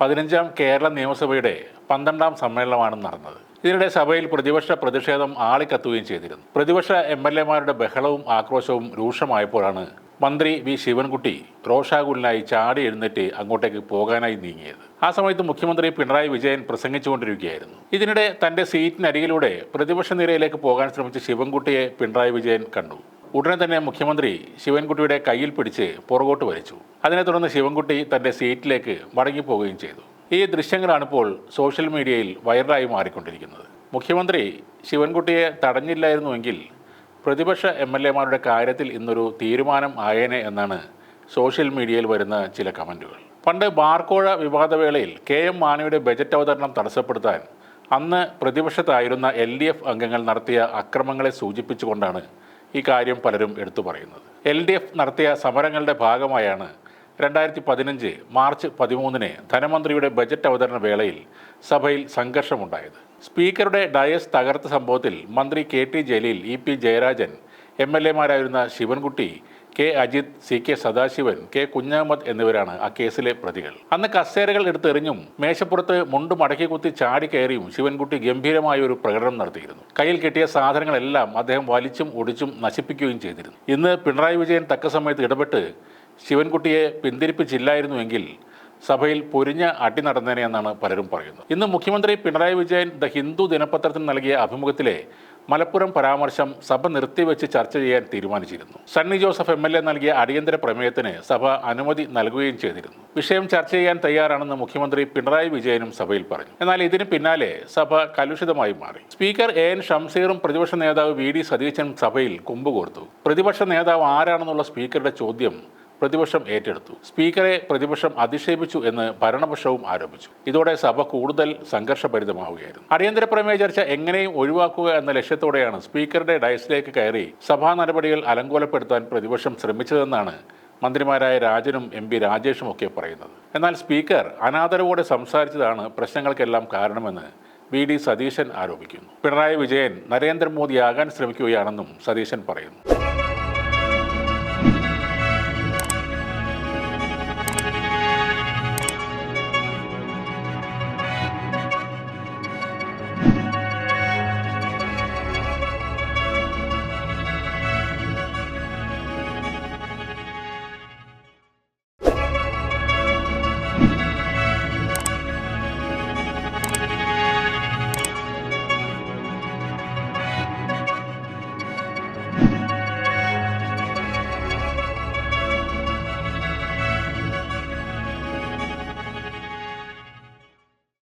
പതിനഞ്ചാം കേരള നിയമസഭയുടെ പന്ത്രണ്ടാം സമ്മേളനമാണ് നടന്നത്. ഇതിനിടെ സഭയിൽ പ്രതിപക്ഷ പ്രതിഷേധം ആളിക്കത്തുകയും ചെയ്തിരുന്നു. പ്രതിപക്ഷ എം എൽ എമാരുടെ ബഹളവും ആക്രോശവും രൂക്ഷമായപ്പോഴാണ് മന്ത്രി വി ശിവൻകുട്ടി റോഷാകുലിനായി ചാടി എഴുന്നേറ്റ് അങ്ങോട്ടേക്ക് പോകാനായി നീങ്ങിയത്. ആ സമയത്ത് മുഖ്യമന്ത്രി പിണറായി വിജയൻ പ്രസംഗിച്ചുകൊണ്ടിരിക്കുകയായിരുന്നു. ഇതിനിടെ തന്റെ സീറ്റിനരികിലൂടെ പ്രതിപക്ഷ നിരയിലേക്ക് പോകാൻ ശ്രമിച്ച ശിവൻകുട്ടിയെ പിണറായി വിജയൻ കണ്ടു. ഉടനെ തന്നെ മുഖ്യമന്ത്രി ശിവൻകുട്ടിയുടെ കയ്യിൽ പിടിച്ച് പുറകോട്ട് വലിച്ചു. അതിനെ തുടർന്ന് ശിവൻകുട്ടി തന്റെ സീറ്റിലേക്ക് മടങ്ങിപ്പോവുകയും ചെയ്തു. ഈ ദൃശ്യങ്ങളാണ് ഇപ്പോൾ സോഷ്യൽ മീഡിയയിൽ വൈറലായി മാറിക്കൊണ്ടിരിക്കുന്നത്. മുഖ്യമന്ത്രി ശിവൻകുട്ടിയെ തടഞ്ഞില്ലായിരുന്നുവെങ്കിൽ പ്രതിപക്ഷ എം എൽ എമാരുടെ കാര്യത്തിൽ ഇന്നൊരു തീരുമാനം ആയേനെ എന്നാണ് സോഷ്യൽ മീഡിയയിൽ വരുന്ന ചില കമന്റുകൾ. പണ്ട് ബാർക്കോഴ വിവാദവേളയിൽ കെ എം മാണിയുടെ ബജറ്റ് അവതരണം തടസ്സപ്പെടുത്താൻ അന്ന് പ്രതിപക്ഷത്തായിരുന്ന എൽ ഡി എഫ് അംഗങ്ങൾ നടത്തിയ അക്രമങ്ങളെ സൂചിപ്പിച്ചുകൊണ്ടാണ് ഈ കാര്യം പലരും എടുത്തു പറയുന്നത്. എൽ ഡി എഫ് നടത്തിയ സമരങ്ങളുടെ ഭാഗമായാണ് രണ്ടായിരത്തി പതിനഞ്ച് മാർച്ച് പതിമൂന്നിന് ധനമന്ത്രിയുടെ ബജറ്റ് അവതരണ വേളയിൽ സഭയിൽ സംഘർഷമുണ്ടായത്. സ്പീക്കറുടെ ഡയസ് തകർത്ത സംഭവത്തിൽ മന്ത്രി K T Jaleel E P Jayarajan M L എമാരായിരുന്ന Sivankutty K Ajith C K Sadasivan K Kunhammed എന്നിവരാണ് ആ കേസിലെ പ്രതികൾ. അന്ന് കസേരകൾ എടുത്തെറിഞ്ഞും മേശപ്പുറത്ത് മുണ്ട് മടക്കി കുത്തി ചാടി കയറിയും ശിവൻകുട്ടി ഗംഭീരമായ ഒരു പ്രകടനം നടത്തിയിരുന്നു. കയ്യിൽ കിട്ടിയ സാധനങ്ങളെല്ലാം അദ്ദേഹം വലിച്ചും ഒടിച്ചും നശിപ്പിക്കുകയും ചെയ്തിരുന്നു. ഇന്ന് പിണറായി വിജയൻ തക്ക സമയത്ത് ഇടപെട്ട് ശിവൻകുട്ടിയെ പിന്തിരിപ്പിച്ചില്ലായിരുന്നുവെങ്കിൽ സഭയിൽ പൊരിഞ്ഞ അടി നടന്നേനെ എന്നാണ് പലരും പറയുന്നത്. ഇന്ന് മുഖ്യമന്ത്രി പിണറായി വിജയൻ ദ ഹിന്ദു ദിനപത്രത്തിന് നൽകിയ അഭിമുഖത്തിലെ മലപ്പുറം പരാമർശം സഭ നിർത്തിവെച്ച് ചർച്ച ചെയ്യാൻ തീരുമാനിച്ചിരുന്നു. Sunny Joseph M L A നൽകിയ അടിയന്തര പ്രമേയത്തിന് സഭ അനുമതി നൽകുകയും ചെയ്തിരുന്നു. വിഷയം ചർച്ച ചെയ്യാൻ തയ്യാറാണെന്ന് മുഖ്യമന്ത്രി പിണറായി വിജയനും സഭയിൽ പറഞ്ഞു. എന്നാൽ ഇതിന് പിന്നാലെ സഭ കലുഷിതമായി മാറി. സ്പീക്കർ എ എൻ ഷംസീറും പ്രതിപക്ഷ നേതാവ് വി ഡി സതീശനും സഭയിൽ കുമ്പുകോർത്തു. പ്രതിപക്ഷ നേതാവ് ആരാണെന്നുള്ള സ്പീക്കറുടെ ചോദ്യം പ്രതിപക്ഷം ഏറ്റെടുത്തു. സ്പീക്കറെ പ്രതിപക്ഷം അധിക്ഷേപിച്ചു എന്ന് ഭരണപക്ഷവും ആരോപിച്ചു. ഇതോടെ സഭ കൂടുതൽ സംഘർഷഭരിതമാവുകയായിരുന്നു. അടിയന്തര പ്രമേയ ചർച്ച എങ്ങനെയും ഒഴിവാക്കുക എന്ന ലക്ഷ്യത്തോടെയാണ് സ്പീക്കറുടെ ഡയസിലേക്ക് കയറി സഭാ നടപടികൾ അലങ്കോലപ്പെടുത്താൻ പ്രതിപക്ഷം ശ്രമിച്ചതെന്നാണ് മന്ത്രിമാരായ രാജനും എം പി രാജേഷും ഒക്കെ പറയുന്നത്. എന്നാൽ സ്പീക്കർ അനാദരവോടെ സംസാരിച്ചതാണ് പ്രശ്നങ്ങൾക്കെല്ലാം കാരണമെന്ന് വി ഡി സതീശൻ ആരോപിക്കുന്നു. പിണറായി വിജയൻ നരേന്ദ്രമോദിയാകാൻ ശ്രമിക്കുകയാണെന്നും സതീശൻ പറയുന്നു.